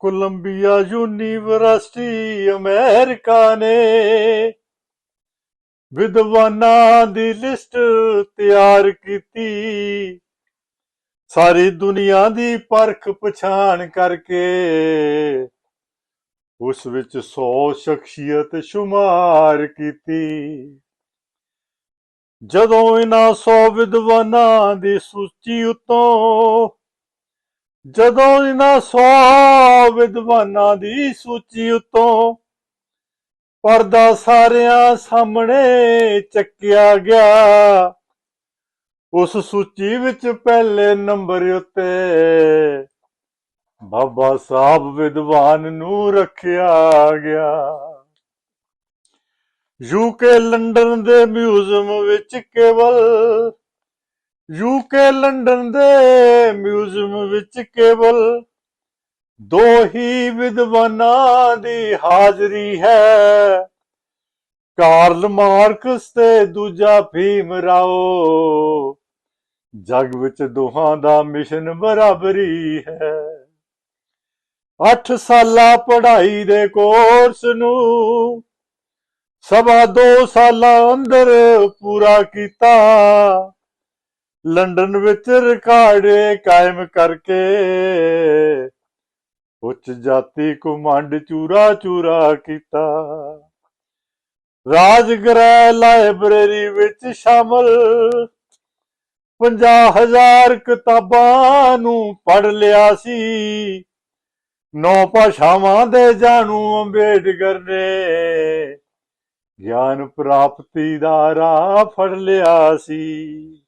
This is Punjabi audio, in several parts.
ਕੋਲੰਬੀਆ ਯੂਨੀਵਰਸਿਟੀ ਅਮਰੀਕਾ ਨੇ ਵਿਦਵਾਨਾਂ ਦੀ ਲਿਸਟ ਤਿਆਰ ਕੀਤੀ। ਸਾਰੀ ਦੁਨੀਆ ਦੀ ਪਰਖ ਪਛਾਣ ਕਰਕੇ ਉਸ ਵਿੱਚ 100 ਸ਼ਖਸੀਅਤ ਸ਼ੁਮਾਰ ਕੀਤੀ। ਜਦੋਂ ਇਹਨਾਂ 100 ਵਿਦਵਾਨਾਂ ਦੀ ਸੂਚੀ ਉਤੋਂ ਜਦੋਂ ਇਹਨਾਂ 100 ਵਿਦਵਾਨਾਂ ਦੀ ਸੂਚੀ ਉਤੋਂ ਪਰਦਾ ਸਾਰਿਆਂ ਸਾਹਮਣੇ ਚੱਕਿਆ ਗਿਆ, ਉਸ ਸੂਚੀ ਵਿੱਚ ਪਹਿਲੇ ਨੰਬਰ ਉੱਤੇ ਬਾਬਾ ਸਾਹਿਬ ਵਿਦਵਾਨ ਨੂੰ ਰੱਖਿਆ ਗਿਆ। ਯੂਕੇ ਲੰਡਨ ਦੇ ਮਿਊਜ਼ੀਅਮ ਵਿੱਚ ਕੇਵਲ ਯੂਕੇ ਲੰਡਨ ਦੇ ਮਿਊਜ਼ੀਅਮ ਵਿੱਚ ਕੇਵਲ ਦੋ ਹੀ ਵਿਦਵਾਨਾਂ ਦੀ ਹਾਜ਼ਰੀ ਹੈ। ਕਾਰਲ ਮਾਰਕਸ ਤੇ ਦੂਜਾ ਭੀਮ ਰਾਓ। ਜਗ ਵਿੱਚ ਦੋਹਾਂ ਦਾ ਮਿਸ਼ਨ ਬਰਾਬਰੀ ਹੈ। 8 ਸਾਲਾ ਪੜ੍ਹਾਈ ਦੇ ਕੋਰਸ ਨੂੰ ਸਵਾ 2 ਸਾਲਾਂ ਅੰਦਰ ਪੂਰਾ ਕੀਤਾ। ਲੰਡਨ ਵਿੱਚ ਰਿਕਾਰਡ ਕਾਇਮ ਕਰਕੇ। ਉੱਚ ਜਾਤੀ ਕੁਮੰਡ ਚੂਰਾ ਚੂਰਾ ਕੀਤਾ। ਰਾਜਗ੍ਰਹਿ ਲਾਇਬ੍ਰੇਰੀ ਵਿੱਚ ਸ਼ਾਮਲ। 50000 ਕਿਤਾਬਾਂ ਨੂੰ ਪੜ ਲਿਆ ਸੀ। ਨੌ ਭਾਸ਼ਾਵਾਂ ਦੇ ਜਾਣੂ ਅੰਬੇਡਕਰ ਨੇ। ਗਿਆਨ ਪ੍ਰਾਪਤੀ ਦਾ ਰਾਹ ਫੜ ਲਿਆ ਸੀ।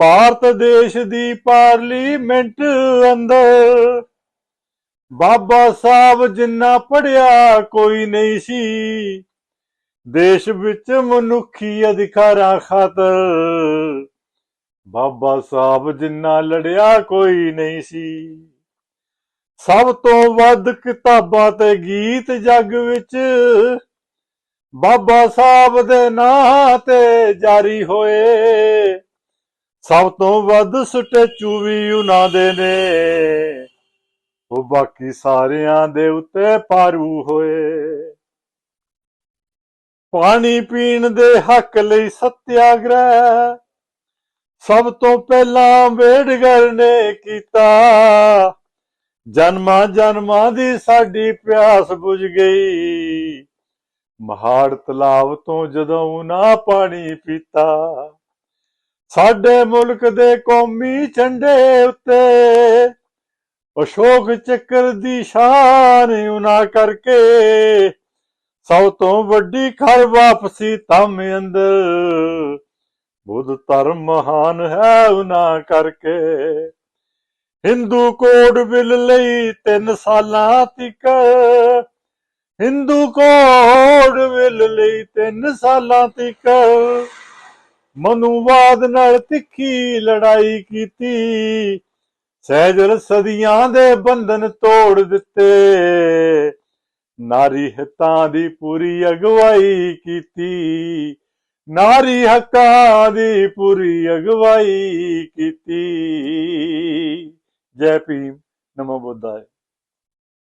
ਭਾਰਤ ਦੇਸ਼ ਦੀ ਪਾਰਲੀਮੈਂਟ ਅੰਦਰ ਬਾਬਾ ਸਾਹਿਬ ਜਿੰਨਾ ਪੜਿਆ ਕੋਈ ਨਹੀਂ ਸੀ। ਦੇਸ਼ ਵਿੱਚ ਮਨੁੱਖੀ ਅਧਿਕਾਰਾਂ ਖਾਤਰ ਬਾਬਾ ਸਾਹਿਬ ਜਿੰਨਾ ਲੜਿਆ ਕੋਈ ਨਹੀਂ ਸੀ। ਸਭ ਤੋਂ ਵੱਧ ਕਿਤਾਬਾਂ ਤੇ ਗੀਤ ਜੱਗ ਵਿੱਚ ਬਾਬਾ ਸਾਹਿਬ ਦੇ ਨਾਂ ਤੇ ਜਾਰੀ ਹੋਏ। ਸਭ ਤੋਂ ਵੱਧ ਸਟੈਚੂ ਵੀ ਉਹਨਾਂ ਦੇ ਨੇ। ਉਹ ਬਾਕੀ ਸਾਰਿਆਂ ਦੇ ਉੱਤੇ ਪਾਰੂ ਹੋਏ। ਪਾਣੀ ਪੀਣ ਦੇ ਹੱਕ ਲਈ ਸਤਿਆਗ੍ਰਹਿ ਸਭ ਤੋਂ ਪਹਿਲਾਂ ਅੰਬੇਡਕਰ ਨੇ ਕੀਤਾ। ਜਨਮਾਂ ਜਨਮਾਂ ਦੀ ਸਾਡੀ ਪਿਆਸ ਬੁਝ ਗਈ। ਮਹਾੜ ਤਲਾਬ ਤੋਂ ਜਦੋਂ ਨਾ ਪਾਣੀ ਪੀਤਾ ਸਾਡੇ ਮੁਲਕ ਦੇ ਕੌਮੀ ਝੰਡੇ ਉੱਤੇ ਅਸ਼ੋਕ ਚੱਕਰ ਦੀ ਸ਼ਾਨ ਉਨਾ ਕਰਕੇ ਸਭ ਤੋਂ ਵੱਡੀ ਖਰ ਵਾਪਸੀ ਤਮ ਅੰਦਰ ਬੁੱਧ ਧਰਮ ਮਹਾਨ ਹੈ ਉਨਾ ਕਰਕੇ। ਹਿੰਦੂ ਕੋਡ ਬਿੱਲ ਲਈ 3 ਸਾਲਾਂ ਤੱਕ। ਹਿੰਦੂ ਕੋਡ ਬਿੱਲ ਲਈ 3 ਸਾਲਾਂ ਤੱਕ। ਮਨੂਵਾਦ ਨਾਲ ਤਿੱਖੀ ਲੜਾਈ ਕੀਤੀ। ਸਹਿਜਲ ਸਦੀਆਂ ਦੇ ਬੰਧਨ ਤੋੜ ਦਿੱਤੇ। ਨਾਰੀ ਹਿੱਤਾਂ ਦੀ ਪੂਰੀ ਅਗਵਾਈ ਕੀਤੀ। ਨਾਰੀ ਹੱਕਾਂ ਦੀ ਪੂਰੀ ਅਗਵਾਈ ਕੀਤੀ। ਜੈ ਭੀਮ। ਨਮੋ ਬੁੱਧਾਏ।